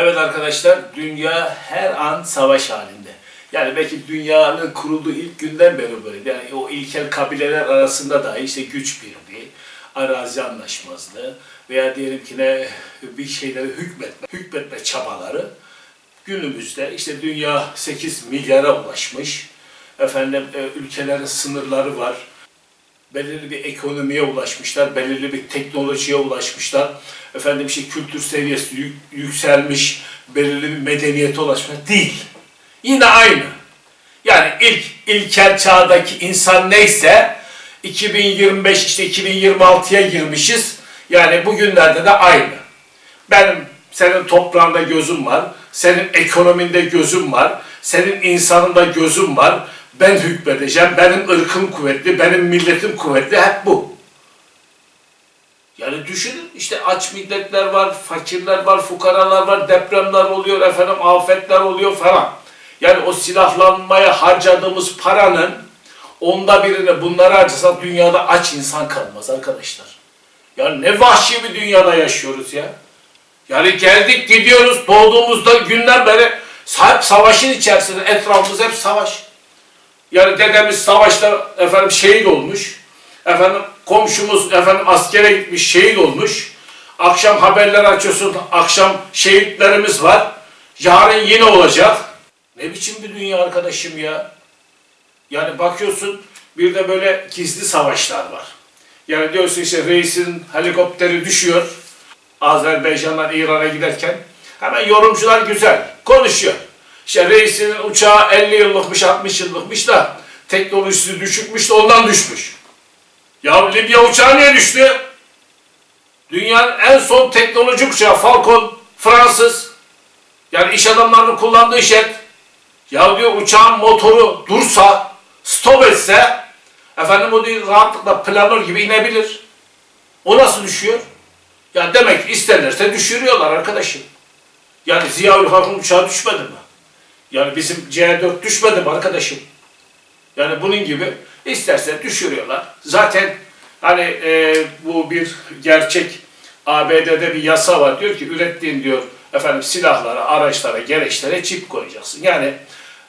Evet arkadaşlar, dünya her an savaş halinde. Yani belki dünyanın kurulduğu ilk günden beri böyle. Yani o ilkel kabileler arasında dahi işte güç birliği, arazi anlaşmazlığı veya diyelim ki ne bir şeyleri hükmetme, hükmetme çabaları günümüzde işte dünya 8 milyara ulaşmış. Efendim e, ülkelerin sınırları var belirli bir ekonomiye ulaşmışlar, belirli bir teknolojiye ulaşmışlar. Efendim işte kültür seviyesi yük- yükselmiş, belirli bir medeniyete ulaşmış. Değil. Yine aynı. Yani ilk ilkel çağdaki insan neyse 2025 işte 2026'ya girmişiz. Yani bugünlerde de aynı. Benim senin toprağında gözüm var, senin ekonominde gözüm var, senin insanında gözüm var. Ben hükmedeceğim, benim ırkım kuvvetli, benim milletim kuvvetli, hep bu. Yani düşünün işte aç milletler var, fakirler var, fukaralar var, depremler oluyor, efendim afetler oluyor falan. Yani o silahlanmaya harcadığımız paranın onda birini bunlara harcasak dünyada aç insan kalmaz arkadaşlar. Ya ne vahşi bir dünyada yaşıyoruz ya. Yani geldik gidiyoruz doğduğumuzda günden beri hep savaşın içerisinde etrafımız hep savaş. Yani dedemiz savaşta efendim şehit olmuş. Efendim komşumuz efendim askere gitmiş şehit olmuş. Akşam haberler açıyorsun akşam şehitlerimiz var. Yarın yine olacak. Ne biçim bir dünya arkadaşım ya. Yani bakıyorsun bir de böyle gizli savaşlar var. Yani diyorsun işte reisin helikopteri düşüyor. Azerbaycan'dan İran'a giderken hemen yorumcular güzel konuşuyor. İşte reisin uçağı 50 yıllıkmış 60 yıllıkmış da teknolojisi düşükmüş de ondan düşmüş. Ya Libya uçağı niye düştü? Dünyanın en son teknoloji uçağı Falcon Fransız. Yani iş adamlarının kullandığı jet. Ya diyor uçağın motoru dursa, stop etse efendim o diyor rahatlıkla planör gibi inebilir. O nasıl düşüyor? Ya demek isterlerse düşürüyorlar arkadaşım. Yani Ziya Ülkak'ın uçağı düşmedi mi? Yani bizim C4 düşmedi mi arkadaşım? Yani bunun gibi isterse düşürüyorlar. Zaten hani e, bu bir gerçek ABD'de bir yasa var. Diyor ki ürettiğin diyor efendim silahlara, araçlara, gereçlere çip koyacaksın. Yani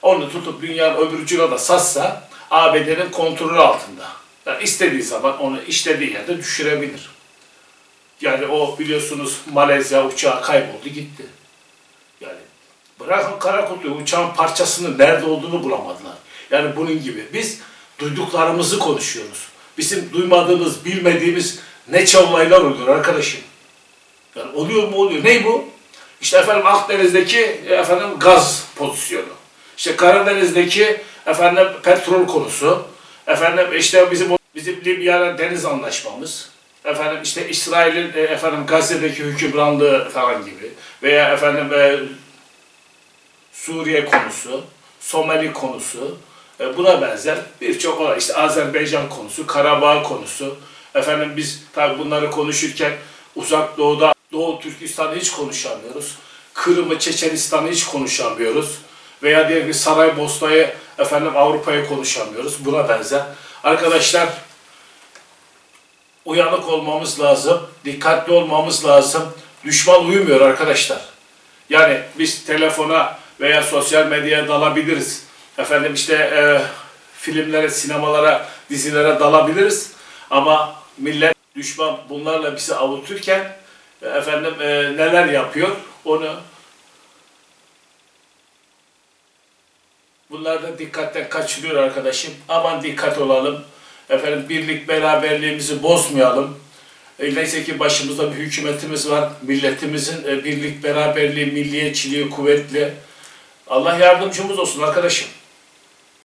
onu tutup dünyanın öbür ucuna da satsa ABD'nin kontrolü altında. Yani istediği zaman onu istediği yerde düşürebilir. Yani o biliyorsunuz Malezya uçağı kayboldu gitti. Bırakın kara kutuyu uçağın parçasının nerede olduğunu bulamadılar. Yani bunun gibi. Biz duyduklarımızı konuşuyoruz. Bizim duymadığımız, bilmediğimiz ne olaylar oluyor arkadaşım. Yani oluyor mu oluyor. Ne bu? İşte efendim Akdeniz'deki e, efendim gaz pozisyonu. İşte Karadeniz'deki efendim petrol konusu. Efendim işte bizim bizim Libya'yla deniz anlaşmamız. Efendim işte İsrail'in e, efendim Gazze'deki hükümranlığı falan gibi veya efendim e, Suriye konusu, Somali konusu, e, buna benzer birçok olay. İşte Azerbaycan konusu, Karabağ konusu. Efendim biz tabi bunları konuşurken uzak doğuda Doğu Türkistan'ı hiç konuşamıyoruz. Kırım'ı, Çeçenistan'ı hiç konuşamıyoruz. Veya diyelim ki Saraybosna'yı efendim Avrupa'yı konuşamıyoruz. Buna benzer. Arkadaşlar uyanık olmamız lazım. Dikkatli olmamız lazım. Düşman uyumuyor arkadaşlar. Yani biz telefona veya sosyal medyaya dalabiliriz. Efendim işte e, filmlere, sinemalara, dizilere dalabiliriz. Ama millet düşman bunlarla bizi avuturken e, efendim e, neler yapıyor onu Bunlar da dikkatten kaçırıyor arkadaşım. Aman dikkat olalım. Efendim birlik beraberliğimizi bozmayalım. E, neyse ki başımızda bir hükümetimiz var. Milletimizin e, birlik beraberliği, milliyetçiliği kuvvetli. Allah yardımcımız olsun arkadaşım.